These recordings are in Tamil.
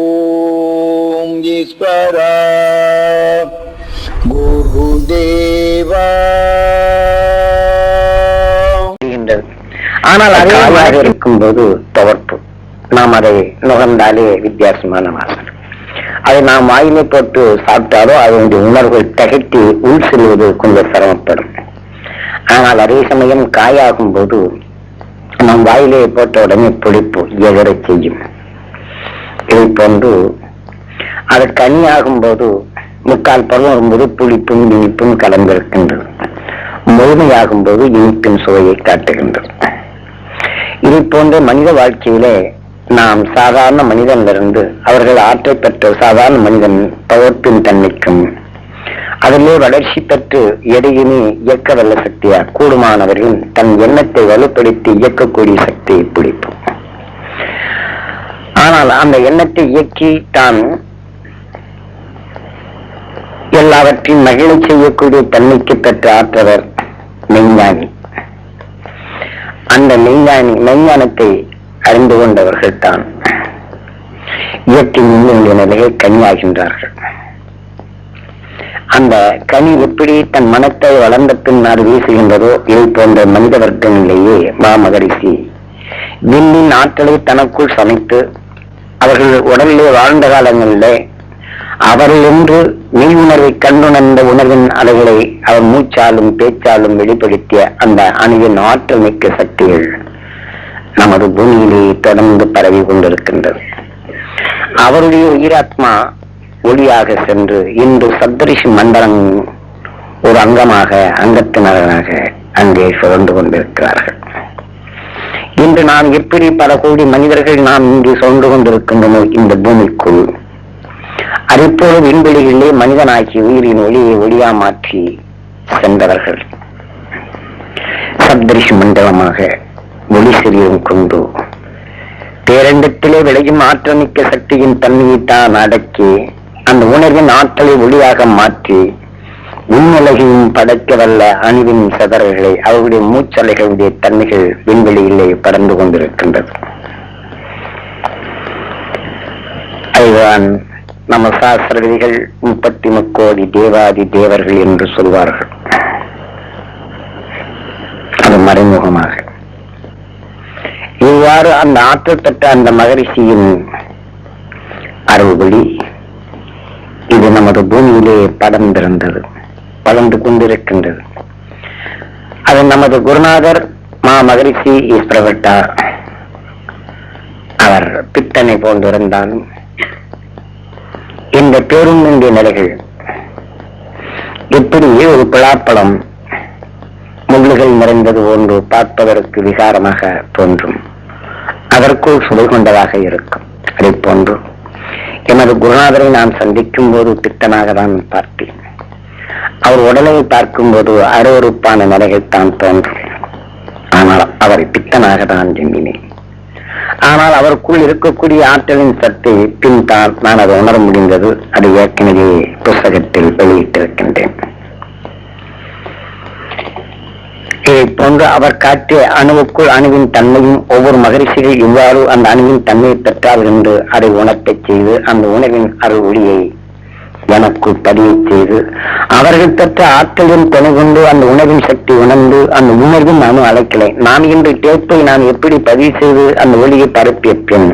ஓம் ஈஸ்வரா குருதேவா ஆனால் காயாக இருக்கும்போது துவர்ப்பு நாம் அதை நுகர்ந்தாலே வித்தியாசமான வாசனை. அதை நாம் வாயிலை போட்டு சாப்பிட்டாலோ அதனுடைய உணர்வுகள் தகட்டி உள் செல்வது கொஞ்சம் சிரமப்படும். ஆனால் அதே சமயம் காயாகும் போது நாம் வாயிலே போட்ட உடனே புளிப்பு எகரச் செய்யும். இதை போன்று அது கனியாகும் போது முக்கால் பருவம் வரும்போது புளிப்பும் இனிப்பும் கலந்திருக்கின்றது. முழுமையாகும் போது இனிப்பின் சுவையை காட்டுகின்றது. இதை போன்ற மனித வாழ்க்கையிலே நாம் சாதாரண மனிதனிலிருந்து அவர்கள் ஆற்றை பெற்ற சாதாரண மனிதன் பவர்ப்பின் தன்மைக்கும் அதிலே வளர்ச்சி பெற்று எதையுமே இயக்க வல்ல சக்தியா கூடுமானவர்கள் தன் எண்ணத்தை வலுப்படுத்தி இயக்கக்கூடிய சக்தியை பிடிப்போம். ஆனால் அந்த எண்ணத்தை இயக்கி தான் எல்லாவற்றையும் மகிழ செய்யக்கூடிய தன்மைக்கு பெற்ற ஆற்றவர் மெய்ஞானி. அந்த மெய்ஞானி மெய்ஞானத்தை அறிந்து கொண்டவர்கள் தான். இயற்கை மின்னுடைய நிலையை கனியாகின்றார்கள். அந்த கனி எப்படி தன் மனத்தை வளர்ந்த பின்னால் வீசுகின்றதோ இதை போன்ற மனித வர்க்க நிலையே மாமகரிசி விண்ணின் ஆற்றலை தனக்குள் சமைத்து அவர்கள் உடலிலே வாழ்ந்த காலங்களிலே அவர்கள் என்று மெய் உணர்வை கண்டுணர்ந்த உணர்வின் அலைகளை அவர் மூச்சாலும் பேச்சாலும் வெளிப்படுத்திய அந்த அணுவின் ஆற்றல் மிக்க சக்திகள் நமது பூமியிலே தொடர்ந்து பரவி கொண்டிருக்கின்றது. அவருடைய உயிராத்மா ஒளியாக சென்று இன்று சப்தரிஷி மண்டலம் ஒரு அங்கமாக அங்கத்தினராக அங்கே சுழந்து கொண்டிருக்கிறார்கள். இன்று நாம் எப்படி பல கோடி மனிதர்கள் நாம் இன்று சுழந்து கொண்டிருக்கின்றனோ இந்த பூமிக்குள். அதைப்போல விண்வெளிகளிலே மனிதனாக்கி உயிரின் ஒளியை ஒளியா மாற்றி சென்றவர்கள். சப்தரிஷி மண்டலமாக ஒளி சிறியும் கொண்டு பேரண்டத்திலே விளையும் ஆற்றமிக்க சக்தியின் தன்மையை தான் அடக்கி அந்த உணர்வின் ஆற்றலை ஒளியாக மாற்றி உண்ணுலகையும் படைக்க வல்ல அணுவின் சதறல்களை அவருடைய மூச்சலைகளுடைய தன்மைகள் விண்வெளியிலே பறந்து கொண்டிருக்கின்றது. அதுதான் நம்ம சாஸ்திர விதிகள் முப்பத்தி முக்கோடி தேவாதி தேவர்கள் என்று சொல்வார்கள். அது மறைமுகமாக. இவ்வாறு அந்த ஆற்றல் பெற்ற அந்த மகரிஷியின் அருள்வழி நமது பூமியிலே படர்ந்திருந்தது படர்ந்து கொண்டிருக்கின்றது. அது நமது குருநாதர் மா மகரிஷி ஈஸ்வரவட்டார் அவர் பித்தனை போன்றிருந்தாலும் இந்த பேருந்திய நிலைகள் எப்படி ஒரு பிளாப்பழம் முள்ளுகள் நிறைந்தது போன்று பார்ப்பதற்கு விகாரமாக தோன்றும். அதற்குள் சுவை கொண்டதாக இருக்கும். அதை போன்று எமது குருநாதரை நான் சந்திக்கும் போது பித்தனாக தான் பார்த்தேன். அவர் உடலை பார்க்கும் போது அருவறுப்பான நிலைகள் தான் தோன்றும் ஆனால் அவரை பித்தனாக தான் எண்ணினேன். ஆனால் அவருக்குள் இருக்கக்கூடிய ஆற்றலின் சத்தை பின் தான் நான் அதை உணர முடிந்தது. அது ஏற்கனவே புஸ்தகத்தில் வெளியிட்டிருக்கின்றேன் இதை போன்று அவர் காட்டிய அணுவுக்குள் அணுவின் தன்மையும் ஒவ்வொரு மகரிஷிகள் இவ்வாறு அந்த அணுவின் தன்மையை பெற்றார் என்று அதை உணர்த்தச் செய்து அந்த உணவின் அருள் ஒளியை எனக்குள் பதிவு செய்து அவர்கள் பெற்ற ஆற்றலின் துணை கொண்டு அந்த உணவின் சக்தி உணர்ந்து அந்த உணர்வும் நானும் அழைக்கலை. நான் இன்று டேப்பை நான் எப்படி பதிவு செய்து அந்த ஒளியை பரப்பிய பின்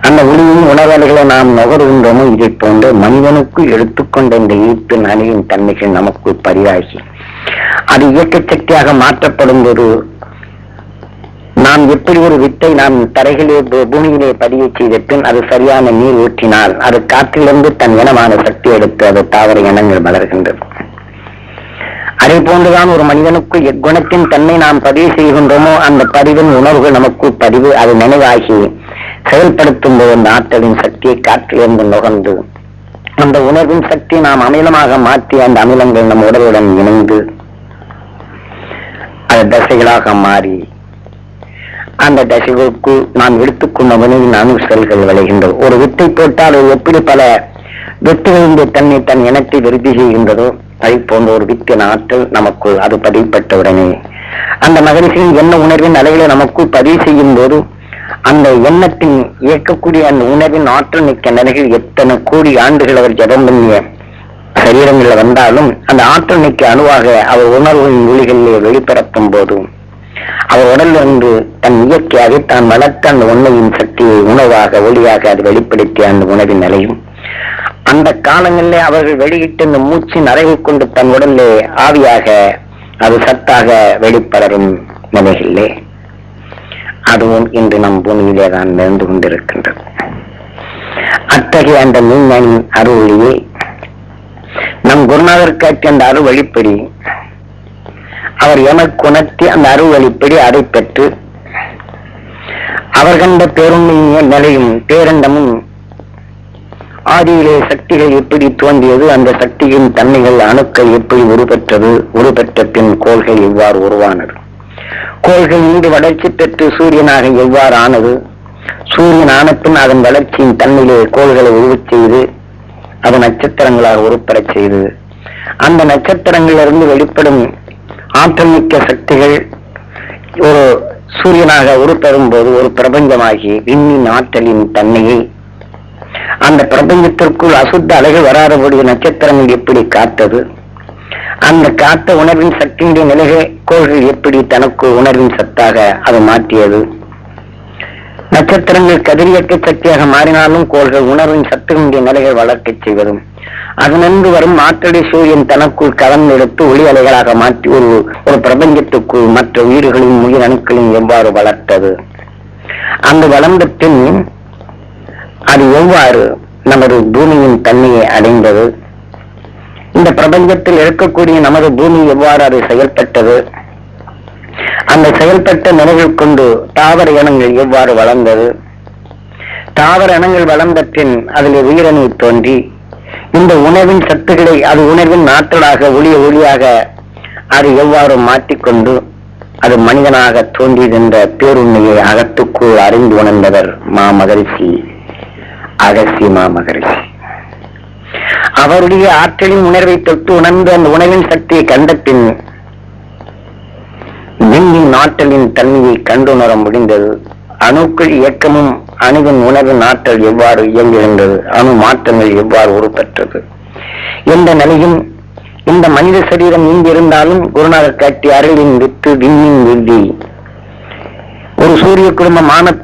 அந்த ஒளியின் உணர்வுகளை நாம் நுகர்கின்றோமோ இதை போன்று மனிதனுக்கு எடுத்துக்கொண்ட இந்த ஈர்ப்பின் அணியின் தன்மைகள் நமக்கு பதிவாகி அது இயக்க சக்தியாக மாற்றப்படும் போது நாம் எப்படி ஒரு வித்தை நாம் தரைகளே பூமியிலே பதிய செய்த பின் அது சரியான நீர் ஊற்றினால் அது காற்றிலிருந்து தன் இனமான சக்தி எடுத்து அது தாவர இனங்கள் வளர்கின்றது அதே போன்றுதான் ஒரு மனிதனுக்கு எக்குணத்தின் தன்மை நாம் பதிவு செய்கின்றோமோ அந்த பதிவின் உணர்வுகள் நமக்கு பதிவு அது நினைவாகி செயல்படுத்தும் போது அந்த ஆற்றலின் சக்தியை காற்றிலிருந்து நுகர்ந்து அந்த உணர்வின் சக்தி நாம் அமிலமாக மாற்றி அந்த அமிலங்கள் நம் உடலுடன் இணைந்து அது தசைகளாக மாறி அந்த தசைகளுக்கு நாம் எடுத்துக்கொண்ட உணவின் அணு செல்கள் விளைகின்றோம் ஒரு வித்தை போட்டால் எப்படி பல வெட்டுகளின் தன்னை தன் இனத்தை விருத்தி செய்கின்றதோ அதை போன்ற ஒரு வித்தின் ஆற்றல் நமக்குள் அது பதிவுபட்ட உடனே அந்த மகரிஷியின் எண்ண உணர்வின் அலைகளை நமக்குள் பதிவு செய்யும் போது அந்த எண்ணத்தின் இயக்கக்கூடிய அந்த உணர்வின் ஆற்றல் மிக்க நிலைகள் எத்தனை கோடி ஆண்டுகள் அவர் ஜபம் பண்ணிய சரீரங்களில் வந்தாலும் அந்த ஆற்றலைக்கு அணுவாக அவர் உணர்வின் ஒளிகளிலே வெளிப்படுத்தும் போதும். அவர் உடலிலிருந்து தன் இயற்கையாக தான் வளர்த்த அந்த உண்மையின் சக்தியை உணவாக ஒளியாக அது வெளிப்படுத்திய அந்த உணவின் நிலையும். அந்த காலங்களிலே அவர்கள் வெளியிட்டு இந்த மூச்சின் அறைவு கொண்டு தன் உடலிலே ஆவியாக அது சத்தாக வெளிப்படரும் நிலைகளிலே அதுவும் இன்று நம் பூமியிலே தான் நிறந்து கொண்டிருக்கின்றது. அத்தகைய அந்த மீன்மணியின் அருளியே நம் குருநாதர் காட்டி அந்த அருள் வழிப்படி அவர் எமக்கு உணர்த்தி அந்த அருள் வழிப்படி அதை பெற்று அவர் கண்ட பேருண்மையின் நிலையும் பேரண்டமும் ஆதியிலே சக்திகள் எப்படி தோன்றியது அந்த சக்தியின் தன்மைகள் அணுக்கள் எப்படி உருப்பெற்றது உருப்பெற்ற பின் கோள்கள் எவ்வாறு உருவானது? கோள்கள் இன்று வளர்ச்சி பெற்று சூரியனாக எவ்வாறு ஆனது? சூரியன் ஆன பின் அதன் வளர்ச்சியின் தன்மையிலே கோள்களை உருவச் செய்து அது நட்சத்திரங்களாக உருப்பெறச் செய்து அந்த நட்சத்திரங்களிலிருந்து வெளிப்படும் ஆற்றல் மிக்க சக்திகள் ஒரு சூரியனாக உருப்பெறும் போது ஒரு பிரபஞ்சமாகி விண்ணின் ஆற்றலின் தன்மையை அந்த பிரபஞ்சத்திற்குள் அசுத்த அலைகள் வராதபடி நட்சத்திரங்கள் எப்படி காத்தது? அந்த காத்த உணர்வின் சக்தியுடைய நிலையை கோள்கள் எப்படி தனக்கு உணர்வின் சத்தாக அது மாற்றியது? நட்சத்திரங்கள் கதிரியக்க சக்தியாக மாறினாலும் கோள்கள் உணர்வின் சத்துகளுடைய நிலைகள் வளர்க்கச் செய்வதும் அதனன்று வரும் ஆற்றலை சூரியன் தனக்குள் கலந்தெடுத்து ஒளி அலைகளாக மாற்றி ஒரு ஒரு பிரபஞ்சத்துக்குள் மற்ற உயிர்களின் உயிர் அணுக்களையும் எவ்வாறு வளர்த்தது? அந்த வளர்ந்த பின் அது எவ்வாறு நமது பூமியின் தன்மையை அடைந்தது? இந்த பிரபஞ்சத்தில் இருக்கக்கூடிய நமது பூமி எவ்வாறு அது செயல்பட்டது? அந்த செயல்பட்ட நிலைகள் கொண்டு தாவர இனங்கள் எவ்வாறு வளர்ந்தது? தாவர இனங்கள் வளர்ந்த பின் அதில் உயிரணு தோன்றி இந்த உணவின் சத்துக்களை அது உணர்வின் ஆற்றலாக ஒளிய ஒளியாக அது எவ்வாறு மாற்றிக்கொண்டு அது மனிதனாக தோன்றியது என்ற பேருண்மையை அகத்துக்குள் அறிந்து உணர்ந்தவர் மா மகரிஷி அகசி மா மகரிஷி அவருடைய ஆற்றலின் உணர்வை தொட்டு உணர்ந்து அந்த உணவின் சக்தியை கண்ட பின் விண்ணின் நாட்டலின் தன்மையை கண்டுணர முடிந்தது. அணுக்கள் இயக்கமும் அணுவின் உணர்வு நாட்டல் எவ்வாறு இயங்குகின்றது? அணு மாற்றங்கள் எவ்வாறு உருப்பெற்றது? எந்த நிலையும் இந்த மனித சரீரம் இங்கிருந்தாலும் குருநாதர் காட்டி அருளின் வித்து விண்ணின் விதி. ஒரு சூரிய குடும்பம் ஆன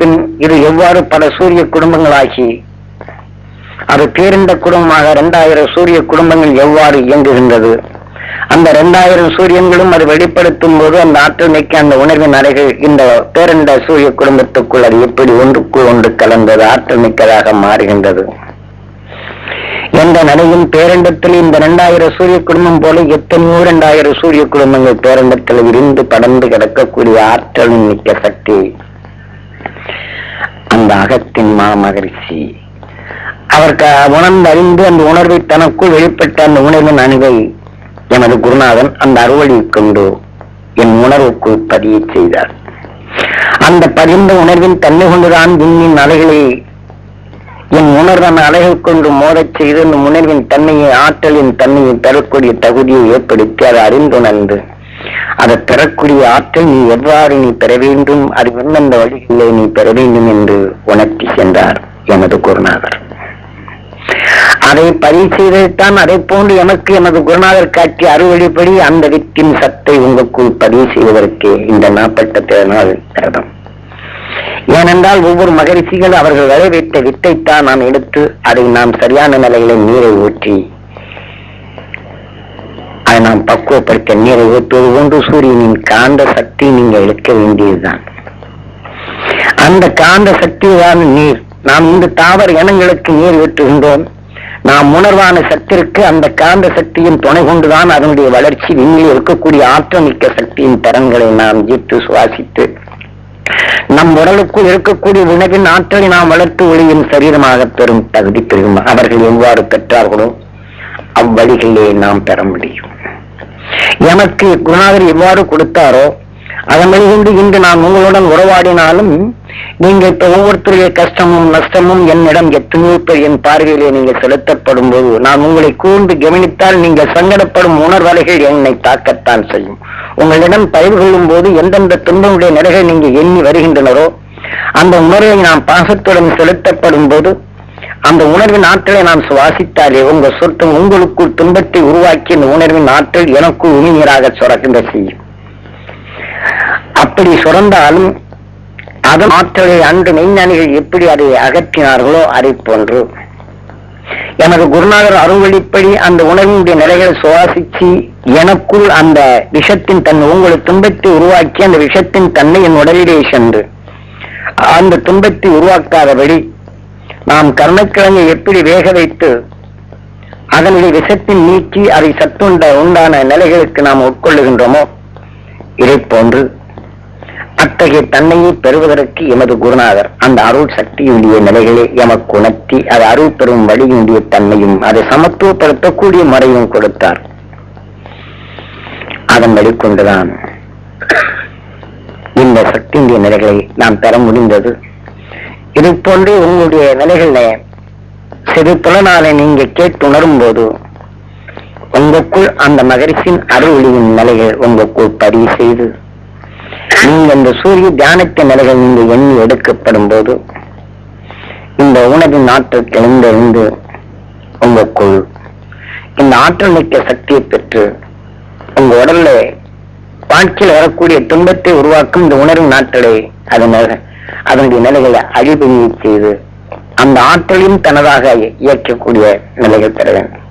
இது எவ்வாறு பல சூரிய குடும்பங்களாகி அது பேரிண்ட குடும்பமாக இரண்டாயிரம் சூரிய குடும்பங்கள் எவ்வாறு இயங்குகின்றது? அந்த இரண்டாயிரம் சூரியன்களும் அது வெளிப்படுத்தும் போது அந்த ஆற்றல் மிக்க அந்த உணர்வின் அறைகள் இந்த பேரண்ட சூரிய குடும்பத்துக்குள் அது எப்படி ஒன்றுக்குள் ஒன்று கலந்தது ஆற்றல் மிக்கதாக மாறுகின்றது. எந்த நிலையும் பேரண்டத்தில் இந்த இரண்டாயிரம் சூரிய குடும்பம் போல எத்தனையோ இரண்டாயிரம் சூரிய குடும்பங்கள் பேரண்டத்தில் விரிந்து படர்ந்து கிடக்கக்கூடிய ஆற்றல் மிக்க சக்தி. அந்த அகத்தின் மாமகரிஷி அவர் உணர்ந்து அறிந்து அந்த உணர்வை தனக்குள் வெளிப்பட்ட அந்த உணர்வின் அணிவை எனது குருநாதன் அந்த அறுவழி கொண்டு என் உணர்வுக்குள் பதிய செய்தார். அந்த பதிந்த உணர்வின் தன்மை கொண்டுதான் விண்ணின் அலைகளை என் உணர்வன் அலைகள் கொண்டு மோதச் செய்து இந்த உணர்வின் தன்மையை ஆற்றலின் தன்மையை பெறக்கூடிய தகுதியை ஏற்படுத்தி அதை அறிந்துணர்ந்து அதை பெறக்கூடிய ஆற்றல் நீ எவ்வாறு நீ பெற வேண்டும் அது எந்தெந்த வழிகளிலே நீ பெற வேண்டும் என்று உணர்த்தி சென்றார் எனது குருநாதர். அதை பதிவு அதை போன்று எனக்கு எமது குருநாதர் காட்சி அறுவழிப்படி அந்த வித்தின் சத்தை உங்களுக்குள் பதிவு செய்வதற்கே இந்த நாற்பட்ட நாள் தரதம் ஏனென்றால் ஒவ்வொரு மகரிஷிகள் அவர்கள் விளைவித்த வித்தைத்தான் நாம் எடுத்து அதை நாம் சரியான நிலையில நீரை ஊற்றி அதை நாம் பக்குவப்படுத்த நீரை ஊற்றுவது போன்று சூரியனின் காந்த சக்தி நீங்க எடுக்க வேண்டியதுதான். அந்த காந்த சக்திதான் நீர் நாம் இந்த தாவர இனங்களுக்கு நீர் விட்டுகின்றோம் நாம் உணர்வான சக்திற்கு அந்த காந்த சக்தியின் துணை கொண்டுதான் அதனுடைய வளர்ச்சி விண்ணில் இருக்கக்கூடிய ஆற்றமிக்க சக்தியின் தரங்களை நாம் ஈர்த்து சுவாசித்து நம் உடலுக்குள் இருக்கக்கூடிய உணவின் ஆற்றலை நாம் வளர்த்து ஒளியும் சரீரமாக பெறும் தகுதி பெறும். அவர்கள் எவ்வாறு பெற்றார்களோ அவ்வழிகளிலே நாம் பெற முடியும். எனக்கு குருநாதர் எவ்வாறு கொடுத்தாரோ அதன் வழி கொண்டு இன்று நான் உங்களுடன் உறவாடினாலும் நீங்க இப்ப ஒவ்வொருத்தருடைய கஷ்டமும் நஷ்டமும் என்னிடம் எத்தனையோ பேர் என் பார்வையிலே நீங்க செலுத்தப்படும் போது நான் உங்களை கூர்ந்து கவனித்தால் நீங்கள் சங்கடப்படும் உணர்வலைகள் என்னை தாக்கத்தான் செய்யும். உங்களிடம் பயிர் கொள்ளும் போது எந்தெந்த துன்பமுடைய நிலைகள் நீங்க எண்ணி வருகின்றனரோ அந்த உணர்வை நாம் பாசத்துடன் செலுத்தப்படும் போது அந்த உணர்வின் ஆற்றலை நாம் சுவாசித்தாலே உங்க சொர்க்கம் உங்களுக்குள் துன்பத்தை உருவாக்கி அந்த உணர்வின் ஆற்றல் எனக்குள் உமிநீராக சுரக்கின்ற செய்யும். அப்படி சுரந்தாலும் அதன் ஆற்றலை அன்று மெய்ஞானிகள் எப்படி அதை அகற்றினார்களோ அதை போன்று. எனது குருநாதர் அருள்வழிப்படி அந்த உணர்வினுடைய நிலைகளை சுவாசிச்சு எனக்குள் அந்த விஷத்தின் தன் உங்களுக்கு துன்பத்தை உருவாக்கி அந்த விஷத்தின் தன்னை என் உடலிலே சென்று. அந்த துன்பத்தை உருவாக்காதபடி நாம் கர்ணக்கிழங்கை எப்படி வேக வைத்து அதனுடைய விஷத்தின் நீக்கி அதை சத்துண்ட உண்டான நிலைகளுக்கு நாம் உட்கொள்ளுகின்றோமோ இதை போன்று அத்தகைய தன்மையை பெறுவதற்கு எமது குருநாதர் அந்த அருள் சக்தியுடைய நிலைகளை எமக்கு உணர்த்தி அது அருள் பெறும் வழியுடைய தன்மையும் அதை சமத்துவப்படுத்தக்கூடிய முறையும் கொடுத்தார். அதன் வழிகொண்டுதான் இந்த சக்தியுடைய நிலைகளை நாம் பெற முடிந்தது. இது போன்று உங்களுடைய நிலைகள்ல சிறு புலனாலை நீங்க கேட்டு உணரும் போது உங்களுக்குள் அந்த மகரிஷின் அருள் ஒளியின் நிலைகள் உங்களுக்குள் பதிவு செய்து நீங்க இந்த சூரிய தியானத்தின் நிலைகள் நீங்க எண்ணி எடுக்கப்படும் போது இந்த உணவின் ஆற்றல் கிளந்தெழுந்து உங்களுக்குள் இந்த ஆற்றல் மிக்க சக்தியை பெற்று உங்க உடல்ல வாழ்க்கையில் வரக்கூடிய துன்பத்தை உருவாக்கும் இந்த உணர்வு ஆற்றலை அதன் அதனுடைய நிலைகளை அழிபதி செய்து அந்த ஆற்றலையும் தனதாக இயக்கக்கூடிய நிலைகள் பெற வேண்டும்.